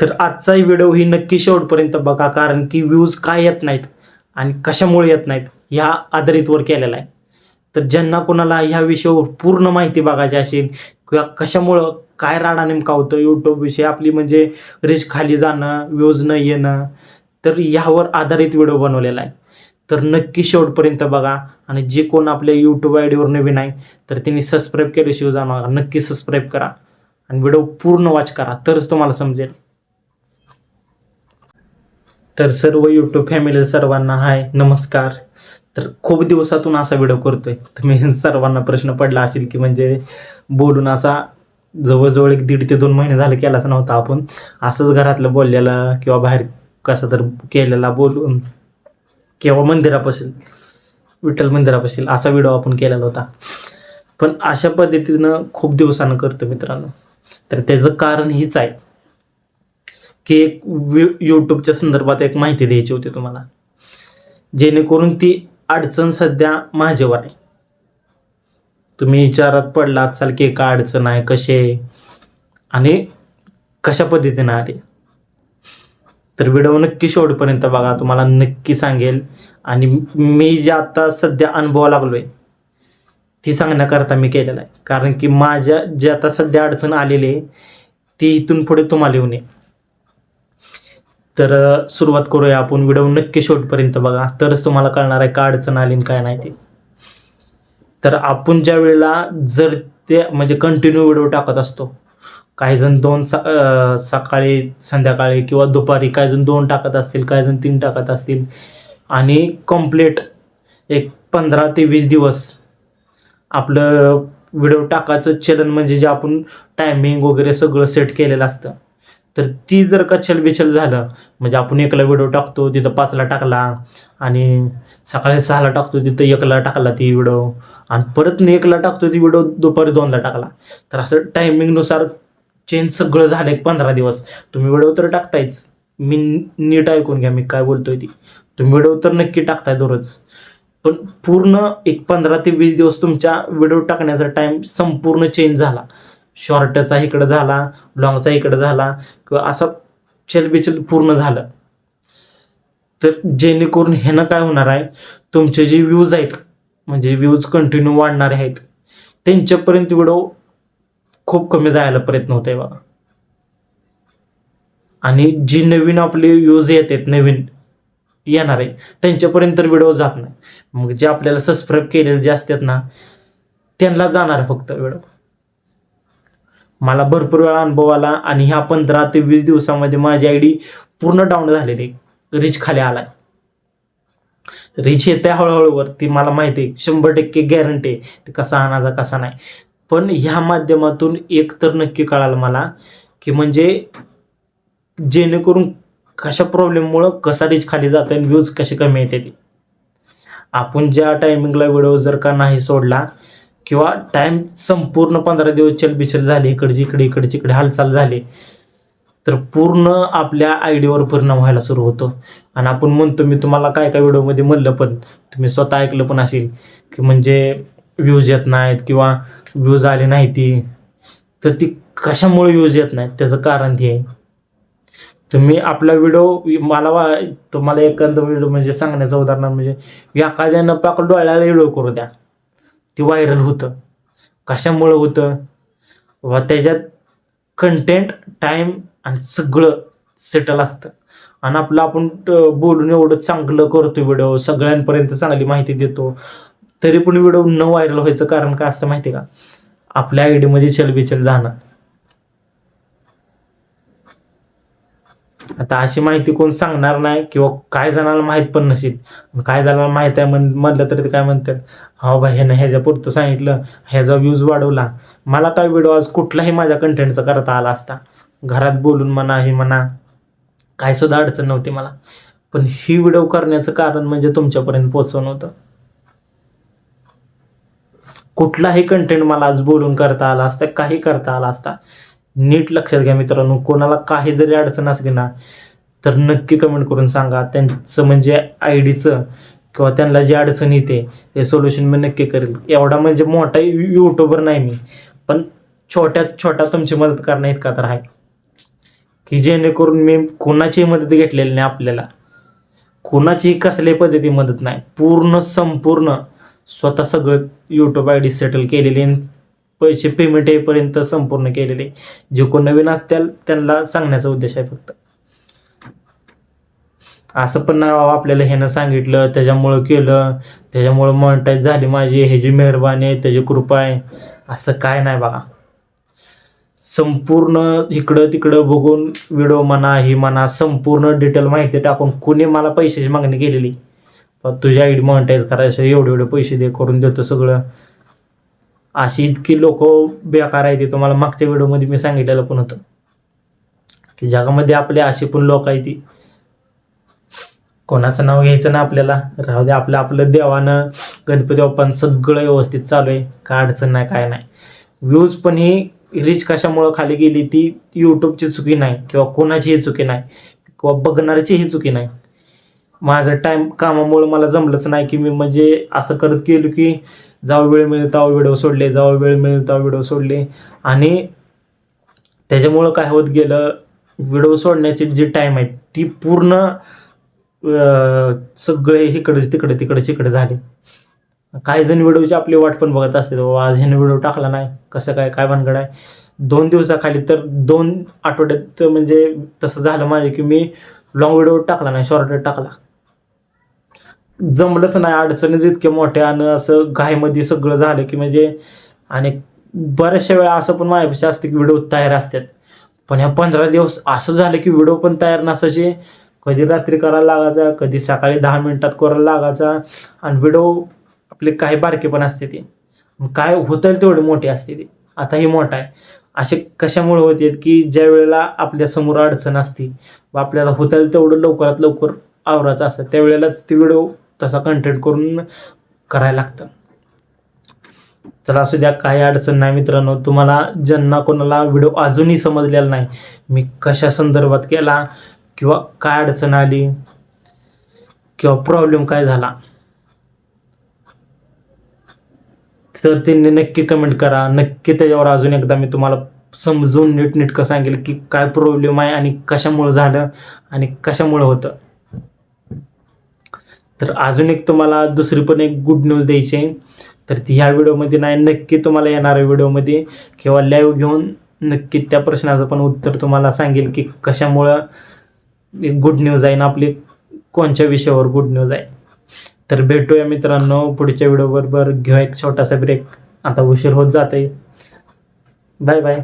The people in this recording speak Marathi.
तर आजचाही व्हिडिओ ही नक्की शेवटपर्यंत बघा कारण की व्ह्यूज काय येत नाहीत आणि कशामुळे येत नाहीत ह्या आधारितवर केलेला आहे. तर ज्यांना कोणाला ह्या विषयावर पूर्ण माहिती बघायची असेल किंवा कशामुळं काय राडा नेमका होतं यूट्यूबविषयी आपली म्हणजे रिच खाली जाणं व्ह्यूज न येणं तर ह्यावर आधारित व्हिडिओ बनवलेला आहे. तर नक्की शेवटपर्यंत बघा आणि जे कोण आपल्या यूट्यूब आय डीवर नवीन आहे तर त्यांनी सबस्क्राईब केल्याशिवाय जाणार नक्की सबस्क्राईब करा आणि व्हिडिओ पूर्ण वॉच करा तरच तुम्हाला समजेल. तर सर्व यूट्यूब फॅमिली सर्वांना हाय नमस्कार. तर खूप दिवसातून असा व्हिडिओ करतोय. तर मी सर्वांना प्रश्न पडला असेल की म्हणजे बोलून असा जवळजवळ एक दीड ते दोन महिने झाले केलाच नव्हता आपण. असंच घरातलं बोललेला किंवा बाहेर कसं तर केलेला बोलून किंवा मंदिरापासून विठ्ठल मंदिरापासून असा व्हिडिओ आपण केलेला होता. पण अशा पद्धतीनं खूप दिवसानं करतो मित्रांनो. तर त्याचं कारण हीच आहे. की एक वि- यूट्यूबच्या संदर्भात एक माहिती द्यायची होती तुम्हाला. जेणेकरून ती अडचण सध्या माझ्यावर आहे. तुम्ही विचारात पडला असाल की का अडचण आहे कसे आणि कशा पद्धतीनं आली? तर व्हिडिओ नक्की शेवटपर्यंत बघा तुम्हाला नक्की सांगेल. आणि मी जे आता सध्या अनुभवा लागलोय ती सांगण्याकरता मी केलेला आहे. कारण की माझ्या जे आता सध्या अडचण आलेली आहे ती इथून पुढे तुम्हाला येऊ नये. तर सुरुवात करूया आपण. व्हिडिओ नक्की शेवटपर्यंत बघा. तरच तुम्हाला कळणार आहे का अडचण आली काय नाही ते. तर आपण ज्या वेळेला जर ते म्हणजे कंटिन्यू व्हिडिओ टाकत असतो काही जण दोन सा सकाळी संध्याकाळी किंवा दुपारी काही जण दोन टाकत असतील काही जण तीन टाकत असतील आणि कंप्लीट एक पंधरा ते वीस दिवस आपलं व्हिडिओ टाकायचं चलन म्हणजे जे आपण टायमिंग वगैरे सगळं सेट केलेलं असतं. तर ती जर का छलबिछल झालं म्हणजे आपण एकला व्हिडिओ टाकतो तिथं पाचला टाकला आणि सकाळी सहाला टाकतो तिथं एकला टाकला ती व्हिडिओ आणि परत न एकला टाकतो ती व्हिडिओ दुपारी दोनला टाकला. तर असं टायमिंगनुसार चेंज सगळं झालं एक पंधरा दिवस. तुम्ही व्हिडिओ तर टाकतायच. मी नीट ऐकून घ्या मी काय बोलतोय ती. तुम्ही व्हिडिओ तर नक्की टाकताय दररोज. पण पूर्ण एक पंधरा ते वीस दिवस तुमच्या व्हिडिओ टाकण्याचा टाईम संपूर्ण चेंज झाला. शॉर्टचा इकडं झाला लॉंगचा इकडं झाला किंवा असा चलबिचल पूर्ण झालं. तर जेणेकरून ह्यानं काय होणार आहे? तुमचे जे व्ह्यूज आहेत म्हणजे व्ह्यूज कंटिन्यू वाढणारे आहेत त्यांच्यापर्यंत व्हिडिओ खूप कमी जायला प्रयत्न होत आहे बघा. आणि जी नवीन आपले व्ह्यूज येत आहेत नवीन येणार आहे त्यांच्यापर्यंत व्हिडिओ जात नाही. मग जे आपल्याला सबस्क्राईब केलेले जे असतात ना त्यांना जाणार फक्त व्हिडिओ मला भरपूर वेळा अनुभव आला आणि ह्या पंधरा ते वीस दिवसामध्ये माझी आय डी पूर्ण डाऊन झालेली. रिच खाली आलाय. रिच येते हळूहळूवर ती मला माहिती आहे शंभर टक्के गॅरंटी आहे ते कसा आणायचा कसा नाही. पण ह्या माध्यमातून एक तर नक्की कळालं मला की म्हणजे जेणेकरून कशा प्रॉब्लेममुळं कसा रिच खाली जातं आणि व्ह्यूज कसे कमी येते ते. आपण ज्या टायमिंगला व्हिडिओ जर का नाही सोडला किंवा टाईम संपूर्ण पंधरा दिवस चलबिचल झाली इकडची इकडे इकडची इकडे हालचाल झाली तर पूर्ण आपल्या आयडीवर परिणाम व्हायला सुरू होतो. आणि आपण म्हणतो मी तुम्हाला काय काय व्हिडिओमध्ये म्हणलं पण तुम्ही स्वतः ऐकलं पण असेल की म्हणजे व्ह्यूज येत नाहीत किंवा व्ह्यूज आले नाही ती तर ती कशामुळे व्ह्यूज येत नाहीत? त्याचं कारण ते आहे. तुम्ही आपला व्हिडिओ मला वा तुम्हाला एखादं व्हिडिओ म्हणजे सांगण्याचं उदाहरण म्हणजे एखाद्यानं पाक डोळ्याला व्हिडिओ करू द्या. ते व्हायरल होतं. कशामुळं होतं? व त्याच्यात कंटेंट टाईम आणि सगळं सेटल असतं. आणि आपलं आपण बोलून एवढं चांगलं करतो व्हिडिओ सगळ्यांपर्यंत चांगली माहिती देतो. तरी पण व्हिडिओ न व्हायरल व्हायचं कारण काय असतं माहिती आहे का? आपल्या आय डीमध्ये चलबिचल जाणं आता अशी माहिती कोण सांगणार नाही किंवा काय जणांना माहीत पण नसेल काय जणांना माहीत आहे म्हण म्हणलं तरी ते काय म्हणतात? हा बा ह्यानं ह्याच्या पुरतं सांगितलं ह्याचा व्ह्यूज वाढवला. मला काय व्हिडिओ आज कुठलाही माझ्या कंटेंटचा करता आला असता. घरात बोलून म्हणा हे म्हणा काय सुद्धा अडचण नव्हती मला. पण ही व्हिडिओ करण्याचं कारण म्हणजे तुमच्यापर्यंत पोचवणं होतं. कुठलाही कंटेंट मला आज बोलून करता आला असता काही करता आला असता नीट लक्षात घ्या मित्रांनो कोणाला काही जरी अडचण असली ना तर नक्की कमेंट करून सांगा. त्यांचं म्हणजे आय डीचं किंवा त्यांना जी अडचण येते ते सोल्युशन मी नक्की करेल. एवढा म्हणजे मोठा युट्यूबर नाही मी पण छोट्यात छोटा तुमची मदत करणं इतका तर आहे. की जेणेकरून मी कोणाचीही मदत घेतलेली नाही आपल्याला. कोणाचीही कसल्याही पद्धती मदत नाही. पूर्ण संपूर्ण स्वतः सगळं यूट्यूब आय डी सेटल केलेली पैसे पेमेंट येईपर्यंत संपूर्ण केलेले. जे कोण नवीन असतील त्यांना सांगण्याचा उद्देश आहे फक्त. असं पण नाही बाबा आपल्याला ह्यानं सांगितलं त्याच्यामुळं केलं त्याच्यामुळं मॉनिटाईज झाली माझी ह्याची मेहरबानी आहे त्याची कृपा आहे. असं काय नाही बघा संपूर्ण इकडं तिकडं बघून व्हिडिओ म्हणा ही म्हणा संपूर्ण डिटेल माहिती टाकून कुणी मला पैशाची मागणी केलेली? तुझी तुझ्या आयडी मॉनिटाईज करायचं एवढे एवढे पैसे दे करून देतो सगळं. अशी इतकी लोक बेकार आहे ते. तुम्हाला मागच्या व्हिडिओमध्ये मी सांगितलेलं पण होतं. की जगामध्ये आपले अशी पण लोक आहे ती. कोणाचं नाव घ्यायचं ना आपल्याला? राहू दे आपलं आपलं देवानं गणपती बाप्पानं सगळं व्यवस्थित चालू आहे. काय अडचण नाही काय नाही. व्ह्यूज पण ही रिच कशामुळं खाली गेली ती यूट्यूबची चुकी नाही किंवा कोणाचीही चुकी नाही किंवा बघणाऱ्याचीही चुकी नाही. माझं टाईम कामामुळं मला जमलंच नाही की मी म्हणजे असं करत गेलो की जाऊ वेळ मिळेल तेव्हा व्हिडिओ सोडले जाऊ वेळ मिळेल तेव्हा व्हिडिओ सोडले. आणि त्याच्यामुळं काय होत गेलं व्हिडिओ सोडण्याची जी टाईम आहे ती पूर्ण सगळे इकडे तिकडे तिकडे तिकडे झाले. काही जण व्हिडिओची आपली वाट पण बघत असते बाबा आज ह्याने व्हिडिओ टाकला नाही कसं काय काय भानगड आहे? दोन दिवसाखाली तर दोन आठवड्यात म्हणजे तसं झालं माझे की मी लॉंग व्हिडिओ टाकला नाही शॉर्ट टाकला. जमलंच नाही अडचणीच इतक्या मोठ्या आणि असं घाईमध्ये सगळं झालं की म्हणजे आणि बऱ्याचशा वेळा असं पण माझ्यापेक्षा असते की व्हिडिओ तयार असतात. पण ह्या पंधरा दिवस असं झालं की व्हिडिओ पण तयार नसायचे. कधी रात्री करायला लागायचा कधी सकाळी दहा मिनिटात करायला लागायचा आणि व्हिडिओ आपले काही बारके पण असते ते. काय होतं तेवढे मोठे असते ते. आता हे मोठा आहे. असे कशामुळे होते की ज्या वेळेला आपल्यासमोर अडचण असते व आपल्याला होतं तेवढं लवकरात लवकर आवरायचं असतं त्यावेळेलाच ती व्हिडिओ तसा कंटेंट करून करायला लागतं. तर असू द्या काही अडचण नाही मित्रांनो. तुम्हाला ज्यांना कोणाला व्हिडिओ अजूनही समजलेला नाही मी कशा संदर्भात केला किंवा काय अडचण आली किंवा प्रॉब्लेम काय झाला तर त्यांनी नक्की कमेंट करा. नक्की त्याच्यावर अजून एकदा मी तुम्हाला समजून नीटनेटकं सांगेल की काय प्रॉब्लेम आहे आणि कशामुळं झालं आणि कशामुळं होतं. तर अजून एक तुम्हाला दुसरी पण एक गुड न्यूज द्यायची आहे. तर ती ह्या व्हिडिओमध्ये नाही नक्की तुम्हाला येणाऱ्या व्हिडिओमध्ये. किंवा लाईव्ह घेऊन नक्की त्या प्रश्नाचं पण उत्तर तुम्हाला सांगेल की कशामुळं एक गुड न्यूज आहे ना आपली कोणत्या विषयावर गुड न्यूज आहे. तर भेटूया मित्रांनो पुढच्या व्हिडिओबरोबर. घेऊ एक छोटासा ब्रेक आता उशीर होत जाते बाय बाय